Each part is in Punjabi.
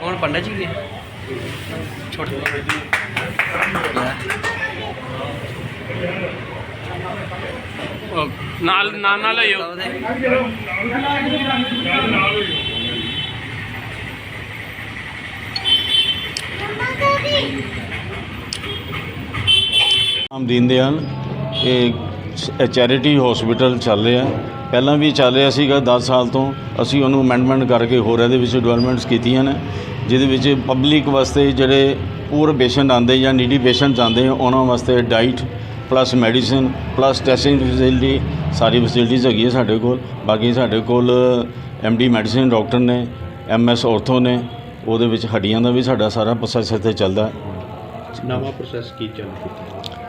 कौन पंडित जी के छोटे ਨਾਲ ਨਾਲ ਨਾਲ ਆਇਓ ਨਾਮ ਦੀਨਦਿਆਲ ਇਹ ਚੈਰਿਟੀ ਹਸਪੀਟਲ ਚੱਲ ਰਿਹਾ। ਪਹਿਲਾਂ ਵੀ ਚੱਲ ਰਿਹਾ ਸੀਗਾ 10 ਸਾਲ ਤੋਂ। ਅਸੀਂ ਉਹਨੂੰ ਅਮੈਂਡਮੈਂਟ ਕਰਕੇ ਹੋਰ ਇਹਦੇ ਵਿੱਚ ਡਿਵੈਲਪਮੈਂਟਸ ਕੀਤੀਆਂ ਨੇ, ਜਿਹਦੇ ਵਿੱਚ ਪਬਲਿਕ ਵਾਸਤੇ ਜਿਹੜੇ ਪੂਰ ਪੇਸ਼ੈਂਟ ਆਉਂਦੇ ਜਾਂ ਨੀਡੀ ਪੇਸ਼ੈਂਟਸ ਆਉਂਦੇ ਉਹਨਾਂ ਵਾਸਤੇ diet plus medicine plus testing facility ਸਾਰੀ ਫੈਸਿਲਿਟੀਜ਼ ਹੈਗੀ ਹੈ ਸਾਡੇ ਕੋਲ। ਬਾਕੀ ਸਾਡੇ ਕੋਲ ਡੀ ਮੈਡੀਸਿਨ ਡਾਕਟਰ ਨੇ ਐਸ ਔਰਥੋ ਨੇ, ਉਹਦੇ ਵਿੱਚ ਹੱਡੀਆਂ ਦਾ ਵੀ ਸਾਡਾ ਸਾਰਾ ਪ੍ਰੋਸੈਸ ਇੱਥੇ ਚੱਲਦਾ। ਨਵਾਂ ਪ੍ਰੋਸੈਸ ਕੀ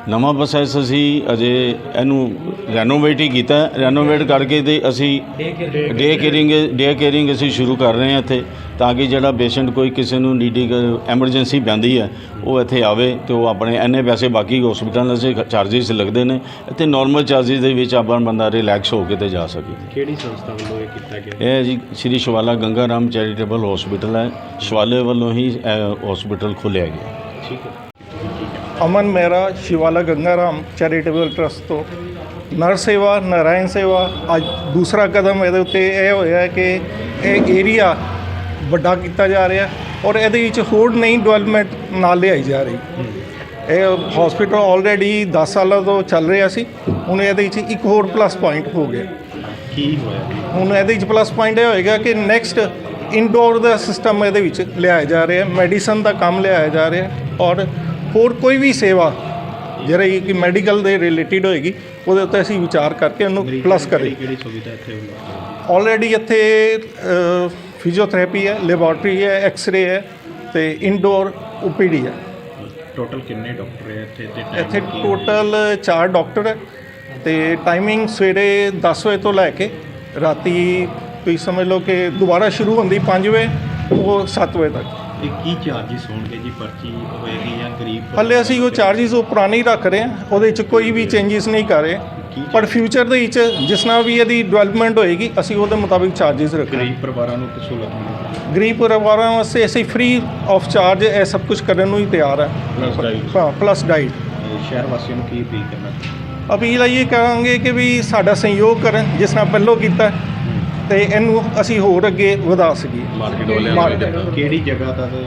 ਨਵਾਂ ਪ੍ਰੋਸੈਸ ਅਸੀਂ ਅਜੇ ਇਹਨੂੰ ਰੈਨੋਵੇਟ ਹੀ ਕੀਤਾ। ਰੈਨੋਵੇਟ ਕਰਕੇ ਤੇ ਅਸੀਂ ਡੇ ਕੇਅਰਿੰਗ ਡੇ ਕੇਅਰਿੰਗ ਅਸੀਂ ਸ਼ੁਰੂ ਕਰ ਰਹੇ ਹਾਂ ਇੱਥੇ ਤਾਂ ਕਿ ਜਿਹੜਾ ਪੇਸ਼ੈਂਟ ਕੋਈ ਕਿਸੇ ਨੂੰ ਨੀਡੀ ਐਮਰਜੈਂਸੀ ਪੈਂਦੀ ਹੈ ਉਹ ਇੱਥੇ ਆਵੇ ਤੇ ਉਹ ਆਪਣੇ ਐਨੇ ਪੈਸੇ ਬਾਕੀ ਹਸਪੀਟਲਾਂ ਦੇ ਚਾਰजेस ਲੱਗਦੇ ਨੇ। ਇੱਥੇ ਨਾਰਮਲ ਚਾਰजेस ਦੇ ਵਿੱਚ ਆਪਾਂ ਬੰਦਾ ਰਿਲੈਕਸ ਹੋ ਕੇ ਤੇ ਜਾ ਸਕੇ। ਕਿਹੜੀ ਸੰਸਥਾ ਵੱਲੋਂ ਇਹ ਕੀਤਾ ਗਿਆ? ਇਹ ਜੀ ਸ਼੍ਰੀ ਸ਼ਵਾਲਾ ਗੰਗਾ ਰਾਮ ਚੈਰੀਟੇਬਲ ਹਸਪੀਟਲ ਹੈ। ਸ਼ਵਾਲੇ ਵੱਲੋਂ ਹੀ ਹਸਪੀਟਲ ਖੋਲ੍ਹਿਆ ਗਿਆ। ਠੀਕ ਹੈ। ਅਮਨ ਮਹਿਰਾ ਸ਼ਿਵਾਲਾ ਗੰਗਾਰਾਮ ਚੈਰੀਟੇਬਲ ਟਰਸਟ ਤੋਂ ਨਰ ਸੇਵਾ ਨਾਰਾਇਣ ਸੇਵਾ ਅੱਜ ਦੂਸਰਾ ਕਦਮ ਇਹਦੇ ਉੱਤੇ ਇਹ ਹੋਇਆ ਕਿ ਇਹ ਏਰੀਆ ਵੱਡਾ ਕੀਤਾ ਜਾ ਰਿਹਾ ਔਰ ਇਹਦੇ ਵਿੱਚ ਹੋਰ ਨਈ ਡਿਵੈਲਪਮੈਂਟ ਨਾਲ ਲਿਆਈ ਜਾ ਰਹੀ ਇਹ ਹਸਪੀਟਲ ਆਲਰੇਡੀ 10 ਸਾਲਾਂ ਤੋਂ ਚੱਲ ਰਿਹਾ ਸੀ ਹੁਣ ਇਹਦੇ ਵਿੱਚ ਇੱਕ ਹੋਰ ਪਲੱਸ ਪੁਆਇੰਟ ਹੋ ਗਿਆ ਕੀ ਹੋਇਆ ਹੁਣ ਇਹਦੇ ਵਿੱਚ ਪਲੱਸ ਪੁਆਇੰਟ ਇਹ ਹੋਏਗਾ ਕਿ ਨੈਕਸਟ ਇਨਡੋਰ ਦਾ ਸਿਸਟਮ ਇਹਦੇ ਵਿੱਚ ਲਿਆਇਆ ਜਾ ਰਿਹਾ ਮੈਡੀਸਨ ਦਾ ਕੰਮ ਲਿਆਇਆ ਜਾ ਰਿਹਾ ਔਰ ਹੋਰ ਕੋਈ ਵੀ ਸੇਵਾ ਜਿਹੜੀ ਕਿ ਮੈਡੀਕਲ ਦੇ ਰਿਲੇਟਡ ਹੋਏਗੀ ਉਹਦੇ ਉੱਤੇ ਅਸੀਂ ਵਿਚਾਰ ਕਰਕੇ ਉਹਨੂੰ ਪਲੱਸ ਕਰੀਏ। ਕਿਹੜੀ ਸੁਵਿਧਾ ਇੱਥੇ ਆਲਰੇਡੀ ਇੱਥੇ ਫਿਜ਼ੀਓਥੈਰੇਪੀ ਹੈ ਲੈਬੋਰਟਰੀ ਹੈ ਐਕਸ-ਰੇ ਹੈ ਤੇ ਇਨਡੋਰ ਓਪੀਡੀ ਹੈ। ਟੋਟਲ ਕਿੰਨੇ ਡਾਕਟਰ ਹੈ ਇੱਥੇ ਤੇ ਇੱਥੇ? ਟੋਟਲ 4 ਡਾਕਟਰ ਹੈ ਤੇ ਟਾਈਮਿੰਗ ਸਵੇਰੇ 10 ਵਜੇ ਤੋਂ ਲੈ ਕੇ ਰਾਤੀ ਤੁਸੀਂ ਸਮਝ ਲਓ ਕਿ ਦੁਬਾਰਾ ਸ਼ੁਰੂ ਹੁੰਦੀ 5 ਵਜੇ ਉਹ 7 ਵਜੇ ਤੱਕ। ਗਰੀਬ ਹੱਲੇ ਅਸੀਂ ਉਹ ਚਾਰਜਸ ਉਹ ਪੁਰਾਣੇ ਹੀ ਰੱਖ ਰਹੇ ਹਾਂ ਉਹਦੇ ਵਿੱਚ ਕੋਈ ਵੀ ਚੇਂਜਸ ਨਹੀਂ ਕਰ ਰਹੇ। ਪਰ ਫਿਊਚਰ ਦੇ ਵਿੱਚ ਜਿਸ ਨਾਲ ਵੀ ਇਹਦੀ ਡਿਵੈਲਪਮੈਂਟ ਹੋਏਗੀ ਅਸੀਂ ਉਹਦੇ ਮੁਤਾਬਿਕ ਚਾਰजेस ਰੱਖਾਂਗੇ ਗਰੀਬ ਪਰਿਵਾਰਾਂ ਨੂੰ ਕਿਸੂ ਲੱਗਣਾ ਗਰੀਬ ਪਰਿਵਾਰਾਂ ਵਾਸਤੇ ਅਸੀਂ ਫ੍ਰੀ ਆਫ ਚਾਰਜ ਇਹ ਸਭ ਕੁਝ ਕਰਨ ਨੂੰ ਹੀ ਤਿਆਰ ਹੈ। ਹਾਂ ਪਲੱਸ ਡਾਈਟ ਸ਼ਹਿਰ ਵਾਸੀਆਂ ਨੂੰ ਕੀ ਅਪੀਲ ਕਰਨਾ? ਅਪੀਲ ਇਹ ਕਰਾਂਗੇ ਕਿ ਵੀ ਸਾਡਾ ਸਹਿਯੋਗ ਕਰਨ ਜਿਸ ਨਾਲ ਪਹਿਲੋਂ ਕੀਤਾ ਤੇ ਇਹਨੂੰ ਅਸੀਂ ਹੋਰ ਅੱਗੇ ਵਧਾ ਸਕੀਏ। ਮਾਰਕੀਟ ਵਾਲਿਆਂ ਨੂੰ ਵੀ ਕਿਹੜੀ ਜਗ੍ਹਾ ਦਾ ਤੇ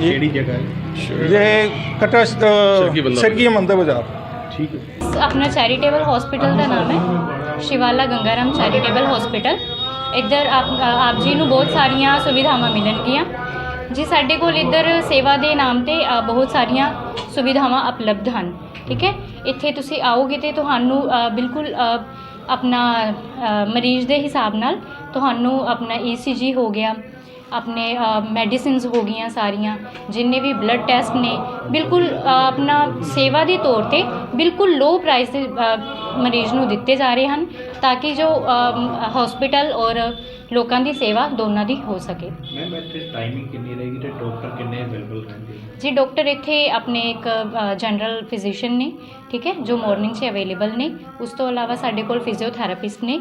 ਕਿਹੜੀ ਜਗ੍ਹਾ ਹੈ ਜੇ ਕਟਾ ਸਰਗੀ ਮੰਦਰ ਬਾਜ਼ਾਰ। ਠੀਕ ਹੈ। ਆਪਣਾ ਚੈਰੀਟੇਬਲ ਹਸਪੀਟਲ ਦਾ ਨਾਮ ਹੈ। Shivala Gangaram charitable hospital. ਇੱਧਰ ਆਪ ਆਪ ਜੀ ਨੂੰ ਬਹੁਤ ਸਾਰੀਆਂ ਸੁਵਿਧਾਵਾਂ ਮਿਲਣਗੀਆਂ। ਜੀ ਸਾਡੇ ਕੋਲ ਇੱਧਰ ਸੇਵਾ ਦੇ ਨਾਮ ਤੇ ਅ, ਬਹੁਤ ਸਾਰੀਆਂ ਸੁਵਿਧਾਵਾਂ ਉਪਲਬਧ ਹਨ। ਠੀਕ ਹੈ? ਇੱਥੇ ਤੁਸੀਂ ਆਓਗੇ ਤੇ ਤੁਹਾਨੂੰ ਅ, ਬਿਲਕੁਲ ਅ, ਆਪਣਾ ਮਰੀਜ਼ ਦੇ ਹਿਸਾਬ ਨਾਲ ਤੁਹਾਨੂੰ ਆਪਣਾ ਈਸੀਜੀ ਹੋ ਗਿਆ, ਆਪਣੇ ਮੈਡੀਸਿਨਸ ਹੋ ਗਈਆਂ ਸਾਰੀਆਂ, ਜਿੰਨੇ ਵੀ ਬਲੱਡ ਟੈਸਟ ਨੇ, ਬਿਲਕੁਲ ਆਪਣਾ ਸੇਵਾ ਦੇ ਤੌਰ ਤੇ ਬਿਲਕੁਲ ਲੋ ਪ੍ਰਾਈਸ ਤੇ ਮਰੀਜ਼ ਨੂੰ ਦਿੱਤੇ ਜਾ ਰਹੇ ਹਨ ਤਾਂ ਕਿ ਜੋ ਹਸਪੀਟਲ ਔਰ ਲੋਕਾਂ ਦੀ ਸੇਵਾ ਦੋਨਾਂ ਦੀ ਹੋ ਸਕੇ। ਮੈਮ ਇੱਥੇ ਟਾਈਮਿੰਗ ਕਿੰਨੀ ਰਹੇਗੀ ਤੇ ਡਾਕਟਰ ਕਿੰਨੇ ਅਵੇਲੇਬਲ ਰਹਿਣਗੇ? ਜੀ ਡਾਕਟਰ ਇੱਥੇ ਆਪਣੇ ਇੱਕ ਜਨਰਲ ਫਿਜ਼ੀਸ਼ੀਅਨ ਨੇ ਠੀਕ ਹੈ ਜੋ ਮਾਰਨਿੰਗ 'ਚ ਅਵੇਲੇਬਲ ਨੇ। ਉਸ ਤੋਂ ਇਲਾਵਾ ਸਾਡੇ ਕੋਲ ਫਿਜ਼ੀਓਥੈਰੇਪਿਸਟ ਨੇ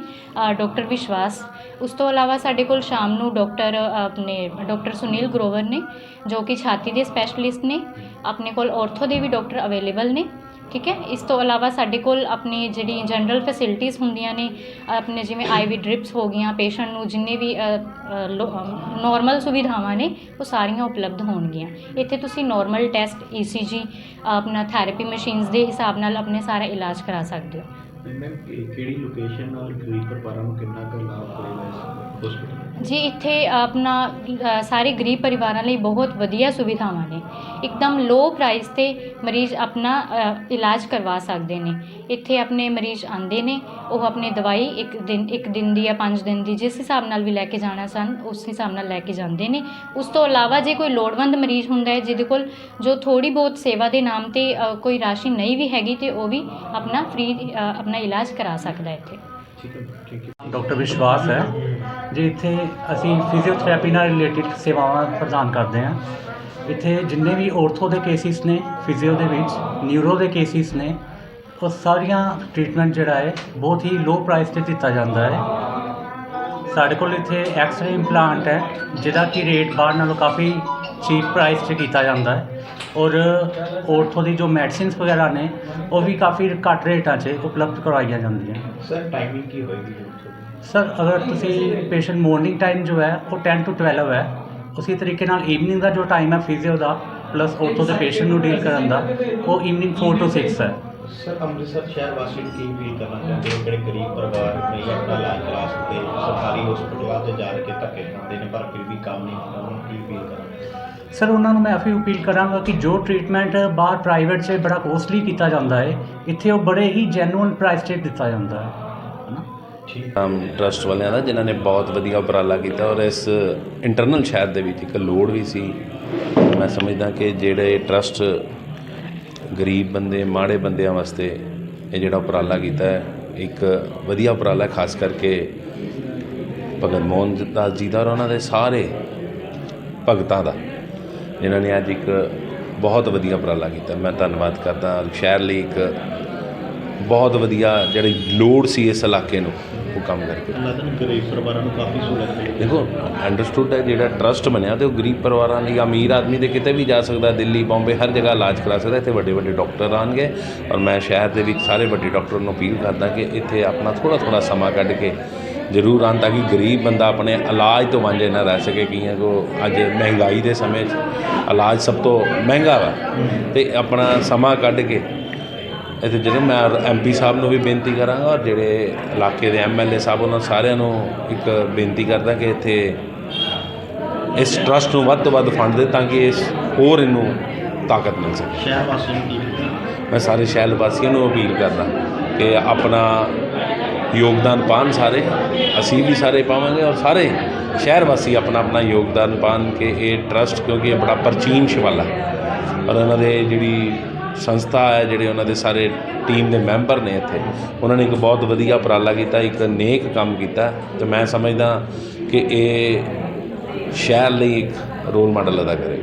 ਡਾਕਟਰ ਵਿਸ਼ਵਾਸ। ਉਸ ਤੋਂ ਇਲਾਵਾ ਸਾਡੇ ਕੋਲ ਸ਼ਾਮ ਨੂੰ ਡਾਕਟਰ ਆਪਣੇ ਡਾਕਟਰ ਸੁਨੀਲ ਗਰੋਵਰ ਨੇ ਜੋ ਕਿ ਛਾਤੀ ਦੇ ਸਪੈਸ਼ਲਿਸਟ ਨੇ। ਆਪਣੇ ਕੋਲ ਔਰਥੋ ਦੇ ਵੀ ਡਾਕਟਰ ਅਵੇਲੇਬਲ ਨੇ। ਠੀਕ ਹੈ? ਇਸ ਤੋਂ ਇਲਾਵਾ ਸਾਡੇ ਕੋਲ ਆਪਣੀ ਜਿਹੜੀ ਜਨਰਲ ਫੈਸਿਲਿਟੀਜ਼ ਹੁੰਦੀਆਂ ਨੇ, ਆਪਣੇ ਜਿਵੇਂ ਆਈਵੀ ਡ੍ਰਿਪਸ ਹੋ ਗਈਆਂ ਪੇਸ਼ੈਂਟ ਨੂੰ ਜਿੰਨੇ ਵੀ ਨੋਰਮਲ ਸੁਵਿਧਾਵਾਂ ਨੇ, ਉਹ ਸਾਰੀਆਂ ਉਪਲਬਧ ਹੋਣਗੀਆਂ। ਇੱਥੇ ਤੁਸੀਂ ਨੋਰਮਲ ਟੈਸਟ ਈਸੀਜੀ ਆਪਣਾ ਥੈਰੇਪੀ ਮਸ਼ੀਨਸ ਦੇ ਹਿਸਾਬ ਨਾਲ ਆਪਣੇ ਸਾਰਾ ਇਲਾਜ ਕਰਾ ਸਕਦੇ ਹੋ। ਮੈਮ ਕਿਹੜੀ ਲੋਕੇਸ਼ਨ ਔਰ ਗਰੀਬ ਪਰਿਵਾਰਾਂ ਨੂੰ ਕਿੰਨਾ ਕੁ ਲਾਭ ਹੋਏਗਾ ਇਸ ਹਸਪੀਟਲ ਜੀ, ਇੱਥੇ ਆਪਣਾ ਸਾਰੇ ਗਰੀਬ ਪਰਿਵਾਰਾਂ ਲਈ ਬਹੁਤ ਵਧੀਆ ਸੁਵਿਧਾਵਾਂ ਨੇ। ਇੱਕਦਮ ਲੋਅ ਪ੍ਰਾਈਸ ਤੇ ਮਰੀਜ਼ ਆਪਣਾ ਇਲਾਜ ਕਰਵਾ ਸਕਦੇ ਨੇ। ਇੱਥੇ ਆਪਣੇ ਮਰੀਜ਼ ਆਉਂਦੇ ਨੇ, ਉਹ ਆਪਣੀ ਦਵਾਈ ਇੱਕ ਦਿਨ ਇੱਕ ਦਿਨ ਦੀ ਜਾਂ ਪੰਜ ਦਿਨ ਦੀ ਜਿਸ ਹਿਸਾਬ ਨਾਲ ਵੀ ਲੈ ਕੇ ਜਾਣਾ ਸਨ, ਉਸ ਹਿਸਾਬ ਨਾਲ ਲੈ ਕੇ ਜਾਂਦੇ ਨੇ। ਉਸ ਤੋਂ ਇਲਾਵਾ ਜੇ ਕੋਈ ਲੋੜਵੰਦ ਮਰੀਜ਼ ਹੁੰਦਾ ਹੈ, ਜਿਹਦੇ ਕੋਲ ਜੋ ਥੋੜੀ ਬਹੁਤ ਸੇਵਾ ਦੇ ਨਾਮ ਤੇ ਕੋਈ ਰਾਸ਼ੀ ਨਹੀਂ ਵੀ ਹੈਗੀ ਤੇ ਉਹ ਵੀ ਆਪਣਾ ਫ੍ਰੀ ਆਪਣਾ ਇਲਾਜ ਕਰਾ ਸਕਦਾ ਇੱਥੇ। ਠੀਕ ਹੈ ਠੀਕ ਹੈ। ਡਾਕਟਰ ਵਿਸ਼ਵਾਸ ਹੈ। ਜੀ ਇੱਥੇ ਅਸੀਂ ਫਿਜ਼ੀਓਥੈਰੇਪੀ ਨਾਲ ਰਿਲੇਟਿਡ ਸੇਵਾਵਾਂ ਪ੍ਰਦਾਨ ਕਰਦੇ ਹਾਂ, ਇੱਥੇ ਜਿੰਨੇ ਵੀ ਔਰਥੋ ਦੇ ਕੇਸਿਸ ਨੇ ਫਿਜ਼ੀਓ ਦੇ ਵਿੱਚ ਨਿਊਰੋ ਦੇ ਕੇਸਿਸ ਨੇ, ਉਹ ਸਾਰੀਆਂ ਟ੍ਰੀਟਮੈਂਟ ਜਿਹੜਾ ਹੈ, ਬਹੁਤ ਹੀ ਲੋ ਪ੍ਰਾਈਸ ਤੇ ਦਿੱਤਾ ਜਾਂਦਾ ਹੈ। ਸਾਡੇ ਕੋਲ ਇੱਥੇ ਐਕਸਰੇ ਇੰਪਲਾਂਟ ਹੈ, ਜਿਹਦਾ ਕਿ ਰੇਟ ਬਾਹਰ ਨਾਲੋਂ ਕਾਫੀ ਚੀਪ ਪ੍ਰਾਈਸ 'ਤੇ ਕੀਤਾ ਜਾਂਦਾ ਹੈ। ਔਰ ਔਰਥੋ ਦੀ ਜੋ ਮੈਡੀਸਿਨਸ ਵਗੈਰਾ ਨੇ, ਉਹ ਵੀ ਕਾਫੀ ਘੱਟ ਰੇਟਾਂ 'ਚ ਉਪਲਬਧ ਕਰਵਾਈਆਂ ਜਾਂਦੀਆਂ। ਸਰ ਟਾਈਮਿੰਗ ਕੀ ਹੋਏਗੀ ਡਾਕਟਰ ਸਰ ਅਗਰ ਤੁਸੀਂ ਪੇਸ਼ੈਂਟ ਮਾਰਨਿੰਗ ਟਾਈਮ ਜੋ ਹੈ ਉਹ 10 ਟੂ 12 ਹੈ ਉਸੇ ਤਰੀਕੇ ਨਾਲ ਈਵਨਿੰਗ ਦਾ ਜੋ ਟਾਈਮ ਹੈ ਫਿਜ਼ੀਓ ਦਾ ਪਲੱਸ ਔਰਥੋ ਦੇ ਪੇਸ਼ੈਂਟ ਨੂੰ ਡੀਲ ਕਰਨ ਦਾ ਉਹ ਈਵਨਿੰਗ 4 ਟੂ 6 ਹੈ। ਸਰ ਅੰਮ੍ਰਿਤਸਰ ਸ਼ਹਿਰ ਵਾਸੀ ਨੂੰ ਕੀ ਅਪੀਲ ਕਰਨਾ ਚਾਹੁੰਦੇ ਹੋ? ਜਿਹੜੇ ਗਰੀਬ ਪਰਿਵਾਰ ਨਹੀਂ ਆਪਣਾ ਇਲਾਜ ਕਰਾ ਸਕਦੇ ਸਰਕਾਰੀ ਹਸਪਤਾਲਾਂ 'ਤੇ ਜਾ ਕੇ ਧੱਕੇ ਖਾਂਦੇ ਨੇ ਪਰ ਫਿਰ ਵੀ ਕੰਮ ਨਹੀਂ ਹੁੰਦਾ ਉਹਨਾਂ ਨੂੰ ਕੀ ਅਪੀਲ ਕਰਨਾ ਸਰ ਉਹਨਾਂ ਨੂੰ ਮੈਂ ਇਹੀ ਅਪੀਲ ਕਰਾਂਗਾ ਕਿ ਜੋ ਟ੍ਰੀਟਮੈਂਟ ਬਾਹਰ ਪ੍ਰਾਈਵੇਟ 'ਚ ਬੜਾ ਕੋਸਟਲੀ ਕੀਤਾ ਜਾਂਦਾ ਹੈ ਇੱਥੇ ਉਹ ਬੜੇ ਹੀ ਜੈਨੂਅਨ ਪ੍ਰਾਈਸ 'ਤੇ ਦਿੱਤਾ ਜਾਂਦਾ ਹੈ। ਟਰਸਟ ਵਾਲਿਆਂ ਦਾ, ਜਿਨ੍ਹਾਂ ਨੇ ਬਹੁਤ ਵਧੀਆ ਉਪਰਾਲਾ ਕੀਤਾ ਔਰ ਇਸ ਇੰਟਰਨਲ ਸ਼ਹਿਰ ਦੇ ਵਿੱਚ ਇੱਕ ਲੋੜ ਵੀ ਸੀ। ਮੈਂ ਸਮਝਦਾ ਕਿ ਜਿਹੜੇ ਟਰਸਟ ਗਰੀਬ ਬੰਦੇ, ਮਾੜੇ ਬੰਦਿਆਂ ਵਾਸਤੇ ਇਹ ਜਿਹੜਾ ਉਪਰਾਲਾ ਕੀਤਾ ਹੈ, ਇੱਕ ਵਧੀਆ ਉਪਰਾਲਾ ਖਾਸ ਕਰਕੇ ਭਗਤ ਮੋਹਨ ਦਾਸ ਜੀ ਦਾ ਔਰ ਉਹਨਾਂ ਦੇ ਸਾਰੇ ਭਗਤਾਂ ਦਾ, ਜਿਨ੍ਹਾਂ ਨੇ ਅੱਜ ਇੱਕ ਬਹੁਤ ਵਧੀਆ ਉਪਰਾਲਾ ਕੀਤਾ। ਮੈਂ ਧੰਨਵਾਦ ਕਰਦਾ, ਸ਼ਹਿਰ ਲਈ ਇੱਕ ਬਹੁਤ ਵਧੀਆ ਜਿਹੜੀ ਲੋੜ ਸੀ ਇਸ ਇਲਾਕੇ ਨੂੰ ਉਹ ਕੰਮ ਕਰਕੇ। ਲੱਗਦਾ ਗਰੀਬ ਪਰਿਵਾਰਾਂ ਨੂੰ ਕਾਫੀ ਸਹੂਲਤ ਮਿਲੇਗੀ ਦੇਖੋ ਅੰਡਰਸਟੂਡ ਹੈ ਜਿਹੜਾ ਟਰਸਟ ਬਣਿਆ ਤੇ ਉਹ ਗਰੀਬ ਪਰਿਵਾਰਾਂ ਲਈ ਅਮੀਰ ਆਦਮੀ ਦੇ ਕਿਤੇ ਵੀ ਜਾ ਸਕਦਾ ਦਿੱਲੀ ਬੰਬੇ ਹਰ ਜਗ੍ਹਾ ਇਲਾਜ ਕਰਾ ਸਕਦਾ ਇੱਥੇ ਵੱਡੇ ਵੱਡੇ ਡਾਕਟਰ ਆਉਣਗੇ ਔਰ ਮੈਂ ਸ਼ਹਿਰ ਦੇ ਵਿੱਚ ਸਾਰੇ ਵੱਡੇ ਡਾਕਟਰਾਂ ਨੂੰ ਅਪੀਲ ਕਰਦਾ ਕਿ ਇੱਥੇ ਆਪਣਾ ਥੋੜਾ ਥੋੜਾ ਸਮਾਂ ਕੱਢ ਕੇ ਜ਼ਰੂਰ ਆਉਣ ਤਾਂ ਕਿ ਗਰੀਬ ਬੰਦਾ ਆਪਣੇ ਇਲਾਜ ਤੋਂ ਵਾਂਝੇ ਨਾ ਰਹਿ ਸਕੇ ਕਈਆਂ ਕੋ ਅੱਜ ਮਹਿੰਗਾਈ ਦੇ ਸਮੇਂ 'ਚ ਇਲਾਜ ਸਭ ਤੋਂ ਮਹਿੰਗਾ ਵਾ। ਤੇ ਆਪਣਾ ਸਮਾਂ ਕੱਢ ਕੇ ਇੱਥੇ ਜਦੋਂ ਮੈਂ ਐਮਪੀ ਸਾਹਿਬ ਨੂੰ ਵੀ ਬੇਨਤੀ ਕਰਾਂਗਾ ਔਰ ਜਿਹੜੇ ਇਲਾਕੇ ਦੇ ਐਮਐਲਏ ਸਾਹਿਬ ਉਹਨਾਂ ਸਾਰਿਆਂ ਨੂੰ ਇੱਕ ਬੇਨਤੀ ਕਰਦਾ ਕਿ ਇੱਥੇ ਇਸ ਟਰਸਟ ਨੂੰ ਵੱਧ ਤੋਂ ਵੱਧ ਫੰਡ ਦੇ ਤਾਂ ਕਿ ਇਸ ਹੋਰ ਇਹਨੂੰ ਤਾਕਤ ਮਿਲ ਸਕੇ। ਸ਼ਹਿਰ ਵਾਸੀਆਂ ਨੂੰ ਕੀ ਮੈਂ ਸਾਰੇ ਸ਼ਹਿਰ ਵਾਸੀਆਂ ਨੂੰ ਅਪੀਲ ਕਰਦਾ ਕਿ ਆਪਣਾ ਯੋਗਦਾਨ ਪਾਣ ਸਾਰੇ ਅਸੀਂ ਵੀ ਸਾਰੇ ਪਾਵਾਂਗੇ ਔਰ ਸਾਰੇ ਸ਼ਹਿਰ ਵਾਸੀ ਆਪਣਾ ਆਪਣਾ ਯੋਗਦਾਨ ਪਾਣ ਕਿ ਇਹ ਟਰਸਟ ਕਿਉਂਕਿ ਇਹ ਬੜਾ ਪ੍ਰਾਚੀਨ ਸ਼ਿਵਾਲਾ ਔਰ ਉਹਨਾਂ ਦੇ ਜਿਹੜੀ ਸੰਸਥਾ ਹੈ ਜਿਹੜੇ ਉਹਨਾਂ ਦੇ ਸਾਰੇ ਟੀਮ ਦੇ ਮੈਂਬਰ ਨੇ ਇੱਥੇ। ਉਹਨਾਂ ਨੇ ਇੱਕ ਬਹੁਤ ਵਧੀਆ ਉਪਰਾਲਾ ਕੀਤਾ, ਇੱਕ ਨੇਕ ਕੰਮ ਕੀਤਾ। ਤੇ ਮੈਂ ਸਮਝਦਾ ਕਿ ਇਹ ਸ਼ਹਿਰ ਲਈ ਇੱਕ ਰੋਲ ਮਾਡਲ ਅਦਾ ਕਰੇਗਾ